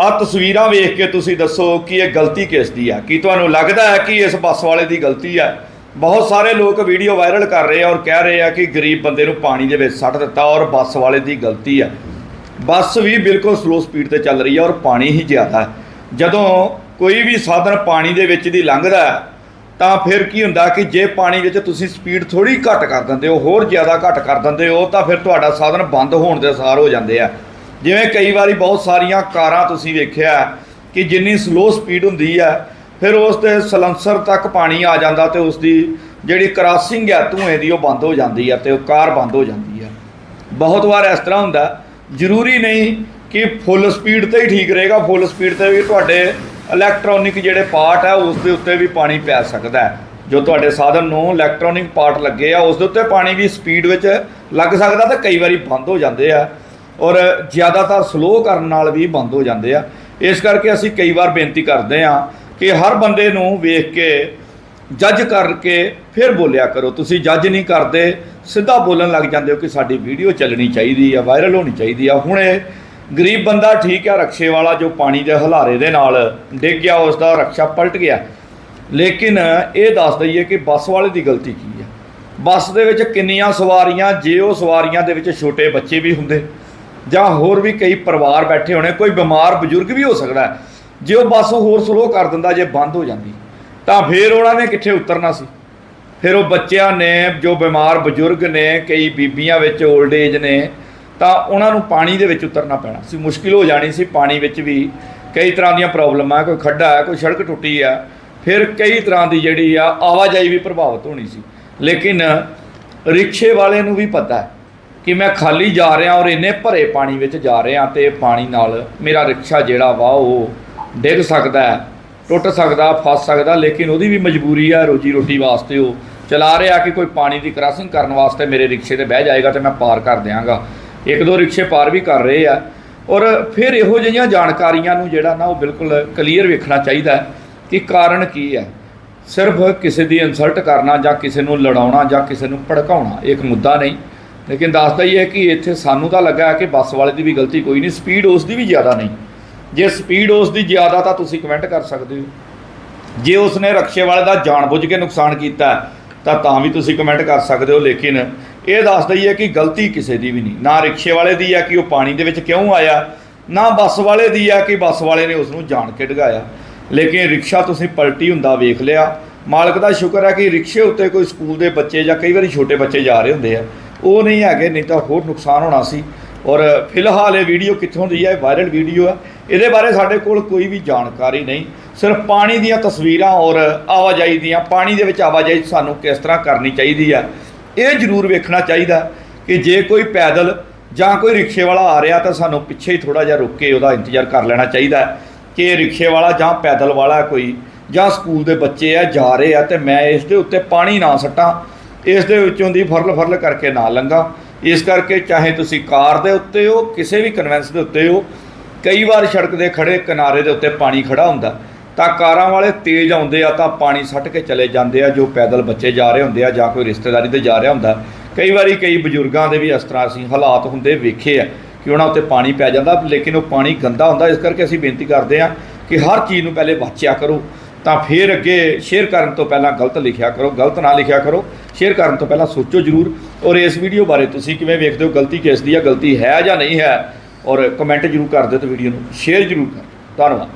ਆ ਤਸਵੀਰਾਂ ਵੇਖ ਕੇ ਤੁਸੀਂ ਦੱਸੋ ਕਿ ਇਹ ਗਲਤੀ ਕਿਸ ਦੀ ਆ? ਕੀ ਤੁਹਾਨੂੰ ਲੱਗਦਾ ਹੈ ਕਿ ਇਸ ਬੱਸ ਵਾਲੇ ਦੀ ਗਲਤੀ ਹੈ ਬਹੁਤ ਸਾਰੇ ਲੋਕ ਵੀਡੀਓ ਵਾਇਰਲ ਕਰ ਰਹੇ ਆ ਔਰ ਕਹਿ ਰਹੇ ਆ ਕਿ ਗਰੀਬ ਬੰਦੇ ਨੂੰ ਪਾਣੀ ਦੇ ਵਿੱਚ ਸੱਟ ਦਿੱਤਾ ਔਰ ਬੱਸ ਵਾਲੇ ਦੀ ਗਲਤੀ ਹੈ ਬੱਸ ਵੀ ਬਿਲਕੁਲ ਸਲੋ ਸਪੀਡ ਤੇ ਚੱਲ ਰਹੀ ਹੈ ਔਰ ਪਾਣੀ ਹੀ ਜ਼ਿਆਦਾ। ਹੈ ਜਦੋਂ ਕੋਈ ਵੀ ਸਾਧਨ ਪਾਣੀ ਦੇ ਵਿੱਚ ਦੀ ਲੰਘਦਾ ਤਾਂ ਫਿਰ ਕੀ ਹੁੰਦਾ ਕਿ ਜੇ ਪਾਣੀ ਵਿੱਚ ਤੁਸੀਂ ਸਪੀਡ ਥੋੜੀ ਘੱਟ ਕਰ ਦਿੰਦੇ ਹੋ, ਹੋਰ ਜ਼ਿਆਦਾ ਘੱਟ ਕਰ ਦਿੰਦੇ ਹੋ, ਤਾਂ ਫਿਰ ਤੁਹਾਡਾ ਸਾਧਨ ਬੰਦ ਹੋਣ ਦੇ ਅਸਾਰ ਹੋ ਜਾਂਦੇ ਆ। ਜਿਵੇਂ ਕਈ ਵਾਰੀ ਬਹੁਤ ਸਾਰੀਆਂ ਕਾਰਾਂ ਤੁਸੀਂ ਵੇਖਿਆ ਕਿ ਜਿੰਨੀ ਸਲੋ ਸਪੀਡ ਹੁੰਦੀ ਹੈ, ਫਿਰ ਉਸ 'ਤੇ ਸਲੰਸਰ ਤੱਕ ਪਾਣੀ ਆ ਜਾਂਦਾ ਤੇ ਉਸ ਦੀ ਜਿਹੜੀ ਕ੍ਰਾਸਿੰਗ ਹੈ ਧੂਏ ਦੀ ਉਹ ਬੰਦ ਹੋ ਜਾਂਦੀ ਹੈ ਤੇ ਉਹ ਕਾਰ ਬੰਦ ਹੋ ਜਾਂਦੀ ਹੈ। ਬਹੁਤ ਵਾਰ ਇਸ ਤਰ੍ਹਾਂ ਹੁੰਦਾ ਜ਼ਰੂਰੀ ਨਹੀਂ ਕਿ ਫੁੱਲ ਸਪੀਡ ਤੇ ਹੀ ਠੀਕ ਰਹੇਗਾ ਫੁੱਲ ਸਪੀਡ ਤੇ ਵੀ ਤੁਹਾਡੇ ਇਲੈਕਟ੍ਰੋਨਿਕ ਜਿਹੜੇ ਪਾਰਟ ਹੈ, ਉਸ ਦੇ ਉੱਤੇ ਵੀ ਪਾਣੀ ਪੈ ਸਕਦਾ ਹੈ। ਜੋ ਤੁਹਾਡੇ ਸਾਧਨ ਨੂੰ ਇਲੈਕਟ੍ਰੋਨਿਕ ਪਾਰਟ ਲੱਗੇ ਆ, ਉਸ ਦੇ ਉੱਤੇ ਪਾਣੀ ਵੀ ਸਪੀਡ ਵਿੱਚ ਲੱਗ ਸਕਦਾ ਤੇ ਕਈ ਵਾਰੀ ਬੰਦ ਹੋ ਜਾਂਦੇ ਆ। ਔਰ ਜ਼ਿਆਦਾਤਰ ਸਲੋ ਕਰਨ ਨਾਲ ਵੀ ਬੰਦ ਹੋ ਜਾਂਦੇ ਆ। ਇਸ ਕਰਕੇ ਅਸੀਂ ਕਈ ਵਾਰ ਬੇਨਤੀ ਕਰਦੇ ਆ ਕਿ ਹਰ ਬੰਦੇ ਨੂੰ ਵੇਖ ਕੇ ਜੱਜ ਕਰਕੇ ਫਿਰ ਬੋਲਿਆ ਕਰੋ। ਤੁਸੀਂ ਜੱਜ ਨਹੀਂ ਕਰਦੇ, ਸਿੱਧਾ ਬੋਲਣ ਲੱਗ ਜਾਂਦੇ ਹੋ ਕਿ ਸਾਡੀ ਵੀਡੀਓ ਚੱਲਣੀ ਚਾਹੀਦੀ ਆ ਵਾਇਰਲ ਹੋਣੀ ਚਾਹੀਦੀ ਆ। ਹੁਣ ਇਹ ਗਰੀਬ ਬੰਦਾ ਠੀਕ ਆ, ਰਕਸ਼ੇ ਵਾਲਾ ਜੋ ਪਾਣੀ ਦੇ ਹਲਾਰੇ ਦੇ ਨਾਲ ਡਿੱਗ ਗਿਆ ਉਸ ਦਾ ਰਕਸ਼ਾ ਪਲਟ ਗਿਆ। ਲੇਕਿਨ ਇਹ ਦੱਸ ਦਈਏ ਕਿ ਬੱਸ ਵਾਲੇ ਦੀ ਗਲਤੀ ਕੀ ਹੈ ਬੱਸ ਦੇ ਵਿੱਚ ਕਿੰਨੀਆਂ ਸਵਾਰੀਆਂ, ਜੇ ਉਹ ਸਵਾਰੀਆਂ ਦੇ ਵਿੱਚ ਛੋਟੇ ਬੱਚੇ ਵੀ ਹੁੰਦੇ ਜਾਂ ਹੋਰ ਵੀ ਕਈ ਪਰਿਵਾਰ ਬੈਠੇ ਹੋਣੇ, ਕੋਈ ਬਿਮਾਰ ਬਜ਼ੁਰਗ ਵੀ ਹੋ ਸਕਦਾ ਜੇ ਉਹ ਬੱਸ ਹੋਰ ਸਲੋ ਕਰ ਦਿੰਦਾ, ਜੇ ਬੰਦ ਹੋ ਜਾਂਦੀ, ਤਾਂ ਫਿਰ ਉਹਨਾਂ ਨੇ ਕਿੱਥੇ ਉਤਰਨਾ ਸੀ? ਫਿਰ ਉਹ ਬੱਚਿਆਂ ਨੇ, ਜੋ ਬਿਮਾਰ ਬਜ਼ੁਰਗ ਨੇ, ਕਈ ਬੀਬੀਆਂ ਵਿੱਚ 올ਡ ਏਜ ਨੇ, ਤਾਂ ਉਹਨਾਂ ਨੂੰ ਪਾਣੀ ਦੇ ਵਿੱਚ ਉਤਰਨਾ ਪੈਣਾ ਸੀ। ਮੁਸ਼ਕਿਲ ਹੋ ਜਾਣੀ ਸੀ ਪਾਣੀ ਵਿੱਚ ਵੀ। ਕਈ ਤਰ੍ਹਾਂ ਦੀਆਂ ਪ੍ਰੋਬਲਮਾਂ, ਕੋਈ ਖੱਡਾ ਹੈ, ਕੋਈ ਸੜਕ ਟੁੱਟੀ ਆ ਫਿਰ ਕਈ ਤਰ੍ਹਾਂ ਦੀ ਜਿਹੜੀ ਆ, ਆਵਾਜਾਈ ਵੀ ਪ੍ਰਭਾਵਿਤ ਹੋਣੀ ਸੀ। ਲੇਕਿਨ ਰਿਕਸ਼ੇ ਵਾਲੇ ਨੂੰ ਵੀ ਪਤਾ ਹੈ ਕਿ ਮੈਂ ਖਾਲੀ ਜਾ ਰਿਹਾ ਔਰ ਇੰਨੇ ਭਰੇ ਪਾਣੀ ਵਿੱਚ ਜਾ ਰਿਹਾ ਤੇ ਪਾਣੀ ਨਾਲ ਮੇਰਾ ਰਿਕਸ਼ਾ ਜਿਹੜਾ ਵਾ ਉਹ ਡਿੱਗ ਸਕਦਾ ਹੈ, ਟੁੱਟ ਸਕਦਾ, ਫਸ ਸਕਦਾ, ਲੇਕਿਨ ਉਹਦੀ ਵੀ ਮਜਬੂਰੀ ਆ ਰੋਜੀ ਰੋਟੀ ਵਾਸਤੇ ਉਹ ਚਲਾ ਰਿਹਾ ਕਿ ਕੋਈ ਪਾਣੀ ਦੀ ਕ੍ਰਾਸਿੰਗ ਕਰਨ ਵਾਸਤੇ ਮੇਰੇ ਰਿਕਸ਼ੇ ਤੇ ਬਹਿ ਜਾਏਗਾ ਤੇ ਮੈਂ ਪਾਰ ਕਰ ਦਿਆਂਗਾ। ਇੱਕ ਦੋ ਰਿਕਸ਼ੇ ਪਾਰ ਵੀ ਕਰ ਰਹੇ ਆ। ਔਰ ਫਿਰ ਇਹੋ ਜਿਹੀਆਂ ਜਾਣਕਾਰੀਆਂ ਨੂੰ ਜਿਹੜਾ ਨਾ ਉਹ ਬਿਲਕੁਲ ਕਲੀਅਰ ਵੇਖਣਾ ਚਾਹੀਦਾ ਕਿ ਕਾਰਨ ਕੀ ਹੈ। ਸਿਰਫ ਕਿਸੇ ਦੀ ਇਨਸਲਟ ਕਰਨਾ ਜਾਂ ਕਿਸੇ ਨੂੰ ਲੜਾਉਣਾ ਜਾਂ ਕਿਸੇ ਨੂੰ ਭੜਕਾਉਣਾ, ਇੱਕ ਮੁੱਦਾ ਨਹੀਂ। ਲੇਕਿਨ ਦੱਸਦਾ ਹੀ ਹੈ ਕਿ ਇੱਥੇ ਸਾਨੂੰ ਤਾਂ ਲੱਗਾ ਹੈ ਕਿ ਬੱਸ ਵਾਲੇ ਦੀ ਵੀ ਗਲਤੀ ਕੋਈ ਨਹੀਂ, ਸਪੀਡ ਉਸ ਦੀ ਵੀ ਜ਼ਿਆਦਾ ਨਹੀਂ। ਜੇ ਸਪੀਡ ਉਸ ਦੀ ਜ਼ਿਆਦਾ ਤਾਂ ਤੁਸੀਂ ਕਮੈਂਟ ਕਰ ਸਕਦੇ ਹੋ। ਜੇ ਉਸਨੇ ਰਕਸ਼ੇ ਵਾਲੇ ਦਾ ਜਾਣਬੁੱਝ ਕੇ ਨੁਕਸਾਨ ਕੀਤਾ, ਤਾਂ ਤਾਂ ਵੀ ਤੁਸੀਂ ਕਮੈਂਟ ਕਰ ਸਕਦੇ ਹੋ, ਲੇਕਿਨ ਇਹ ਦੱਸਦਾ ਹੀ ਹੈ ਕਿ ਗਲਤੀ ਕਿਸੇ ਦੀ ਵੀ ਨਹੀਂ। ਨਾ ਰਿਕਸ਼ੇ ਵਾਲੇ ਦੀ ਹੈ ਕਿ ਉਹ ਪਾਣੀ ਦੇ ਵਿੱਚ ਕਿਉਂ ਆਇਆ, ਨਾ ਬੱਸ ਵਾਲੇ ਦੀ ਹੈ ਕਿ ਬੱਸ ਵਾਲੇ ਨੇ ਉਸ ਨੂੰ ਜਾਣ ਕੇ ਡਗਾਇਆ। ਲੇਕਿਨ ਰਿਕਸ਼ਾ ਤੁਸੀਂ ਪਲਟੀ ਹੁੰਦਾ ਵੇਖ ਲਿਆ। ਮਾਲਕ ਦਾ ਸ਼ੁਕਰ ਹੈ ਕਿ ਰਿਕਸ਼ੇ ਉੱਤੇ ਕੋਈ ਸਕੂਲ ਦੇ ਬੱਚੇ ਜਾਂ ਕਈ ਵਾਰੀ ਛੋਟੇ ਬੱਚੇ ਜਾ ਰਹੇ ਹੁੰਦੇ ਆ। ਉਹ ਨਹੀਂ ਹੈਗੇ, ਨਹੀਂ ਤਾਂ ਹੋਰ ਨੁਕਸਾਨ ਹੋਣਾ ਸੀ। ਔਰ ਫਿਲਹਾਲ ਇਹ ਵੀਡੀਓ ਕਿੱਥੋਂ ਦੀ ਹੈ? ਇਹ ਵਾਇਰਲ ਵੀਡੀਓ ਹੈ। ਇਹਦੇ ਬਾਰੇ ਸਾਡੇ ਕੋਲ ਕੋਈ ਵੀ ਜਾਣਕਾਰੀ ਨਹੀਂ। ਸਿਰਫ ਪਾਣੀ ਦੀਆਂ ਤਸਵੀਰਾਂ ਔਰ ਆਵਾਜਾਈ ਦੀਆਂ, ਪਾਣੀ ਦੇ ਵਿੱਚ ਆਵਾਜਾਈ ਸਾਨੂੰ ਕਿਸ ਤਰ੍ਹਾਂ ਕਰਨੀ ਚਾਹੀਦੀ ਹੈ, ਇਹ ਜ਼ਰੂਰ ਵੇਖਣਾ ਚਾਹੀਦਾ ਕਿ ਜੇ ਕੋਈ ਪੈਦਲ ਜਾਂ ਕੋਈ ਰਿਕਸ਼ੇ ਵਾਲਾ ਆ ਰਿਹਾ ਤਾਂ ਸਾਨੂੰ ਪਿੱਛੇ ਹੀ ਥੋੜਾ ਜਿਹਾ ਰੁਕ ਕੇ ਉਹਦਾ ਇੰਤਜ਼ਾਰ ਕਰ ਲੈਣਾ ਚਾਹੀਦਾ ਕਿ ਰਿਕਸ਼ੇ ਵਾਲਾ ਜਾਂ ਪੈਦਲ ਵਾਲਾ ਕੋਈ ਜਾਂ ਸਕੂਲ ਦੇ ਬੱਚੇ ਆ, ਜਾ ਰਹੇ ਆ ਤੇ ਮੈਂ ਇਸ ਦੇ ਉੱਤੇ ਪਾਣੀ ਨਾ ਸੱਟਾਂ। ਇਸ ਦੇ ਵਿੱਚੋਂ ਦੀ ਫਰਲ ਫਰਲ ਕਰਕੇ ਨਾ ਲੰਘਾਂ। ਇਸ ਕਰਕੇ ਚਾਹੇ ਤੁਸੀਂ ਕਾਰ ਦੇ ਉੱਤੇ ਹੋ, ਕਿਸੇ ਵੀ ਕਨਵੈਂਸ ਦੇ ਉੱਤੇ ਹੋ, ਕਈ ਵਾਰ ਸੜਕ ਦੇ ਖੜੇ ਕਿਨਾਰੇ ਦੇ ਉੱਤੇ ਪਾਣੀ ਖੜਾ ਹੁੰਦਾ। ਤਾਂ ਕਾਰਾਂ ਵਾਲੇ ਤੇਜ਼ ਆਉਂਦੇ ਆ ਤਾਂ ਪਾਣੀ ਸੱਟ ਕੇ ਚਲੇ ਜਾਂਦੇ ਆ, ਜੋ ਪੈਦਲ ਬੱਚੇ ਜਾ ਰਹੇ ਹੁੰਦੇ ਆ ਜਾਂ ਕੋਈ ਰਿਸ਼ਤੇਦਾਰੀ ਤੇ ਜਾ ਰਿਹਾ ਹੁੰਦਾ। ਕਈ ਵਾਰੀ ਕਈ ਬਜ਼ੁਰਗਾਂ ਦੇ ਵੀ ਇਸ ਤਰ੍ਹਾਂ ਅਸੀਂ ਹਾਲਾਤ ਹੁੰਦੇ ਵੇਖੇ ਆ ਕਿ ਉਹਨਾਂ ਉੱਤੇ ਪਾਣੀ ਪੈ ਜਾਂਦਾ, ਲੇਕਿਨ ਉਹ ਪਾਣੀ ਗੰਦਾ ਹੁੰਦਾ। ਇਸ ਕਰਕੇ ਅਸੀਂ ਬੇਨਤੀ ਕਰਦੇ ਆ ਕਿ ਹਰ ਚੀਜ਼ ਨੂੰ ਪਹਿਲੇ ਵਾਚਿਆ ਕਰੋ। ਤਾਂ ਫਿਰ ਅੱਗੇ ਸ਼ੇਅਰ ਕਰਨ ਤੋਂ ਪਹਿਲਾਂ ਗਲਤ ਲਿਖਿਆ ਕਰੋ, ਗਲਤ ਨਾ ਲਿਖਿਆ ਕਰੋ। ਸ਼ੇਅਰ ਕਰਨ ਤੋਂ ਪਹਿਲਾਂ ਸੋਚੋ ਜ਼ਰੂਰ ਔਰ ਇਸ ਵੀਡੀਓ ਬਾਰੇ ਤੁਸੀਂ ਕਿਵੇਂ ਵੇਖਦੇ ਹੋ, ਗਲਤੀ ਕਿਸ ਦੀ ਆ, ਗਲਤੀ ਹੈ ਜਾਂ ਨਹੀਂ ਹੈ ਔਰ ਕਮੈਂਟ ਜ਼ਰੂਰ ਕਰ ਦਿਓ ਤੇ ਵੀਡੀਓ ਨੂੰ ਸ਼ੇਅਰ ਜ਼ਰੂਰ ਕਰ ਧੰਨਵਾਦ।